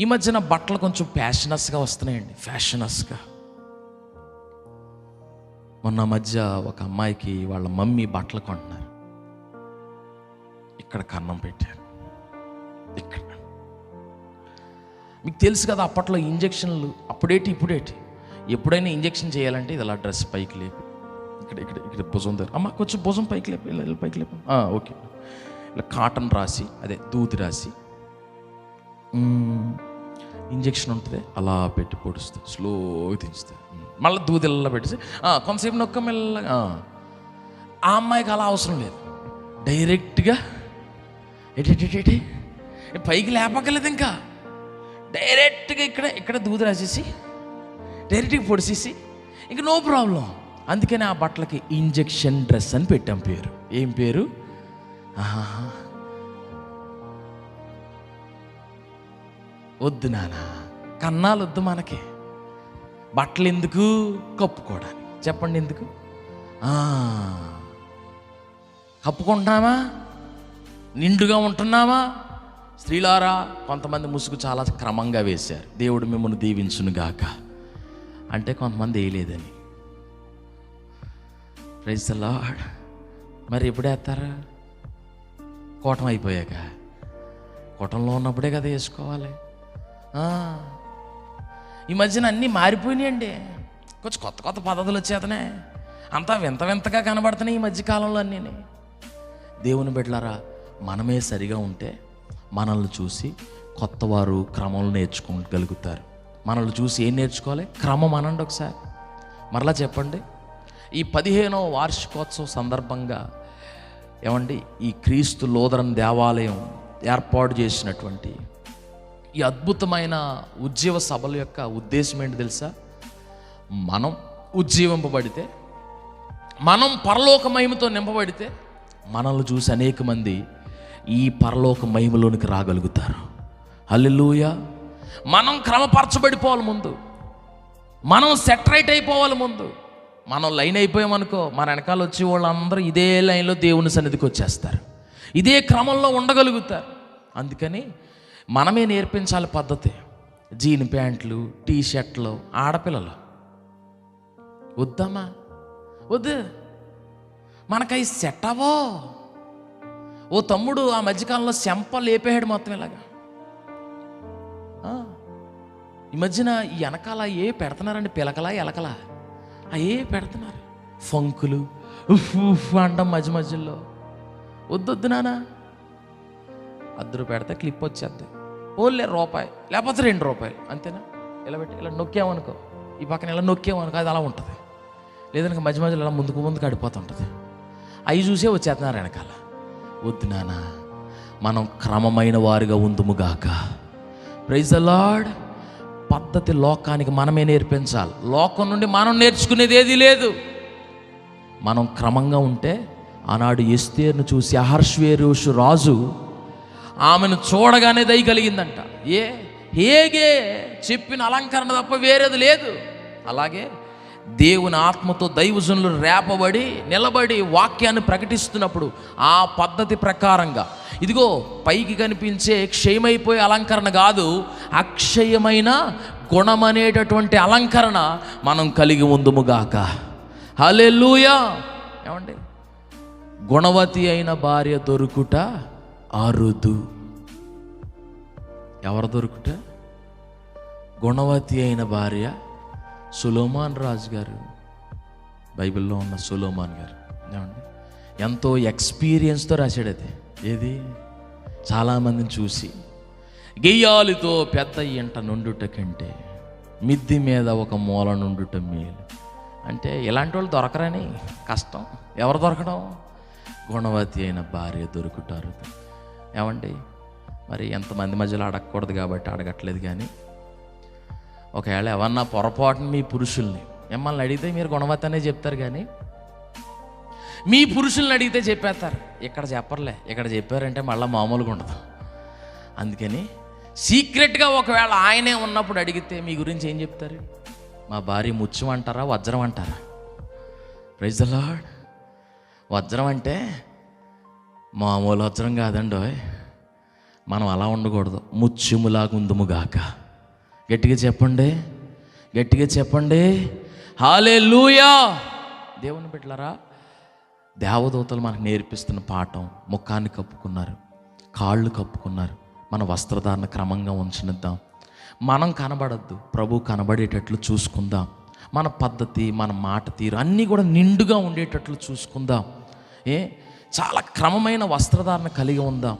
ఈ మధ్యన బట్టలు కొంచెం ఫ్యాషనస్గా వస్తున్నాయండి ఫ్యాషనస్గా. మొన్న మధ్య ఒక అమ్మాయికి వాళ్ళ మమ్మీ బట్టలు కొంటున్నారు. ఇక్కడ కన్నం పెట్టారు. ఇక్కడ. మీకు తెలుసు కదా అప్పట్లో ఇంజక్షన్లు అప్పుడేటి ఇప్పుడేటి? ఎప్పుడైనా ఇంజక్షన్ చేయాలంటే ఇది అలా డ్రెస్ పైకి లేపి ఇక్కడ ఇక్కడ ఇక్కడ భుజం దగ్గర. అమ్మ కొంచెం భుజం పైకి లేపి ఇలా పైకి లేపి. ఓకే. ఇలా కాటన్ రాసి అదే దూది రాసి. ఇంజెక్షన్ ఉంటుంది అలా పెట్టి పొడుస్తుంది స్లోగా దించుతుంది. మళ్ళీ దూదిల్లా ఇలా పెట్టేసి కొంతసేపు నొక్క మెల్లగా ఆ. అమ్మాయికి అలా అవసరం లేదు. డైరెక్ట్గా ఎటి పైకి లేపక్కర్లేదు ఇంకా. డైరెక్ట్గా ఇక్కడ ఇక్కడ దూది రాసేసి డైరెక్ట్గా పొడిసేసి ఇంక నో ప్రాబ్లం. అందుకని ఆ బట్టలకి ఇంజెక్షన్ డ్రెస్ అని పెట్టాం పేరు. ఏం పేరు? ఆహా వద్దు నానా కన్నాలు వద్దు మనకి. బట్టలు ఎందుకు కప్పుకోవడానికి. చెప్పండి ఎందుకు? కప్పుకుంటున్నామా నిండుగా ఉంటున్నామా స్త్రీలారా కొంతమంది ముసుగు చాలా క్రమంగా వేశారు. దేవుడు మిమ్మల్ని దీవించును గాక అంటే కొంతమంది వేయలేదని. ప్రైజ్ లార్డ్ మరి ఎప్పుడు వేస్తారా? కోటం అయిపోయాక. కోటంలో ఉన్నప్పుడే కదా వేసుకోవాలి. ఈ మధ్యన అన్నీ మారిపోయినాయండి. కొంచెం కొత్త కొత్త పద్ధతులు వచ్చేతనే. అంతా వింత వింతగా కనబడుతున్నాయి ఈ మధ్యకాలంలో అన్నీ దేవుని బిడ్డలారా మనమే సరిగా ఉంటే మనల్ని చూసి కొత్త వారు క్రమంలో నేర్చుకోగలుగుతారు. మనల్ని చూసి ఏం నేర్చుకోవాలి? క్రమం అనండి ఒకసారి. మరలా చెప్పండి. ఈ పదిహేనవ వార్షికోత్సవ సందర్భంగా ఏమండి ఈ క్రీస్తు లోదరం దేవాలయం ఏర్పాటు చేసినటువంటి ఈ అద్భుతమైన ఉజ్జీవ సభల యొక్క ఉద్దేశం ఏంటి తెలుసా? మనం ఉజ్జీవింపబడితే మనం పరలోక మహిమతో నింపబడితే మనల్ని చూసి అనేక మంది ఈ పరలోక మహిమలోనికి రాగలుగుతారు. అల్లెలూయ మనం క్రమపరచబడిపోవాలి ముందు. మనం సెటరైట్ అయిపోవాలి ముందు. మనం లైన్ అయిపోయామనుకో మన వెనకాల వచ్చే వాళ్ళందరూ ఇదే లైన్లో దేవుని సన్నిధికి వచ్చేస్తారు. ఇదే క్రమంలో ఉండగలుగుతారు. అందుకని మనమే నేర్పించాలి పద్ధతి. జీన్ ప్యాంట్లు టీ షర్ట్లు ఆడపిల్లలు. వద్దామా వద్దు. మనకై సెట్ అవో ఓ తమ్ముడు ఆ మధ్యకాలంలో శంప లేపేహాడు మొత్తం ఇలాగా. ఈ మధ్యన వెనకాల ఏ పెడుతున్నారండి? పిలకలా ఎలకలా? ఆ ఏ పెడుతున్నారు. ఫంకులు ఉఫ్ ఉఫ్ అంటాం మధ్య మధ్యలో. వద్దొద్దు నానా అద్దరు పెడితే క్లిప్ వచ్చేద్ది. ఓన్లే రూపాయి లేకపోతే రెండు రూపాయలు అంతేనా? ఇలా పెట్టి ఇలా నొక్కామనుకో. ఈ పక్కన ఇలా నొక్కామనుకో అది అలా ఉంటుంది. లేదంటే మధ్య మధ్యలో ఇలా ముందుకు ముందుకు అడిపోతుంటుంది అవి చూసే వచ్చేస్తున్నారు వెనకాల. వద్దు నాన్న మనం క్రమమైన వారిగా ఉందుముగాక ప్రైజ్ అలాడ్ పద్ధతి లోకానికి మనమే నేర్పించాలి. లోకం నుండి మనం నేర్చుకునేది ఏదీ లేదు. మనం క్రమంగా ఉంటే ఆనాడు ఎస్తేర్ను చూసి అహర్ష్వేరుషు రాజు ఆమెను చూడగానే దయ కలిగిందంట. ఏ? హేగే చెప్పిన అలంకరణ తప్ప వేరేది లేదు. అలాగే దేవుని ఆత్మతో దైవజనులు రేపబడి నిలబడి వాక్యాన్ని ప్రకటిస్తున్నప్పుడు ఆ పద్ధతి ప్రకారంగా ఇదిగో పైకి కనిపించే క్షయమైపోయే అలంకరణ కాదు అక్షయమైన గుణమనేటటువంటి అలంకరణ మనం కలిగి ఉందుముగాక హల్లెలూయా! ఏమండి? గుణవతి అయిన భార్య దొరుకుట అరుదు ఎవరు దొరుకుట? గుణవతి అయిన భార్య సులోమాన్ రాజు గారు. బైబిల్లో ఉన్న సులోమాన్ గారు. ఏమండి? ఎంతో ఎక్స్పీరియన్స్తో రాశాడు అది. ఏది? చాలామందిని చూసి గెయ్యాలితో పెద్ద ఇంట నుండుట కంటే మిద్ది మీద ఒక మూల నుండుట మేలు. అంటే ఇలాంటి వాళ్ళు దొరకరని కష్టం. ఎవరు దొరకడం? గుణవతి అయిన భార్య దొరుకుతారు ఏమండి? మరి ఎంతమంది మధ్యలో అడగకూడదు కాబట్టి అడగట్లేదు కానీ ఒకవేళ ఎవరన్నా పొరపాటున మీ పురుషుల్ని మిమ్మల్ని అడిగితే మీరు గుణవత్తనే చెప్తారు కానీ మీ పురుషుల్ని అడిగితే చెప్పేస్తారు. ఇక్కడ చెప్పర్లే. ఇక్కడ చెప్పారంటే మళ్ళీ మామూలుగా ఉండదు. అందుకని సీక్రెట్గా ఒకవేళ ఆయనే ఉన్నప్పుడు అడిగితే మీ గురించి ఏం చెప్తారు? మా భార్య ముత్యం అంటారా వజ్రం అంటారా? ప్రైజ్ ద లాడ్ వజ్రం అంటే మామూలు వజ్రం కాదండి మనం అలా ఉండకూడదు. ముచ్చుములాగుందుముగాక ఉందుముగాక గట్టిగా చెప్పండి. గట్టిగా చెప్పండి. హాలే లూయా దేవుని బిడ్డలారా దేవదూతలు మనకు నేర్పిస్తున్న పాఠం ముఖాన్ని కప్పుకున్నారు కాళ్ళు కప్పుకున్నారు. మన వస్త్రధారణ క్రమంగా ఉంచనిద్దాం. మనం కనబడద్దు ప్రభు కనబడేటట్లు చూసుకుందాం. మన పద్ధతి మన మాట తీరు అన్నీ కూడా నిండుగా ఉండేటట్లు చూసుకుందాం. ఏ? చాలా క్రమమైన వస్త్రధారణ కలిగి ఉందాం.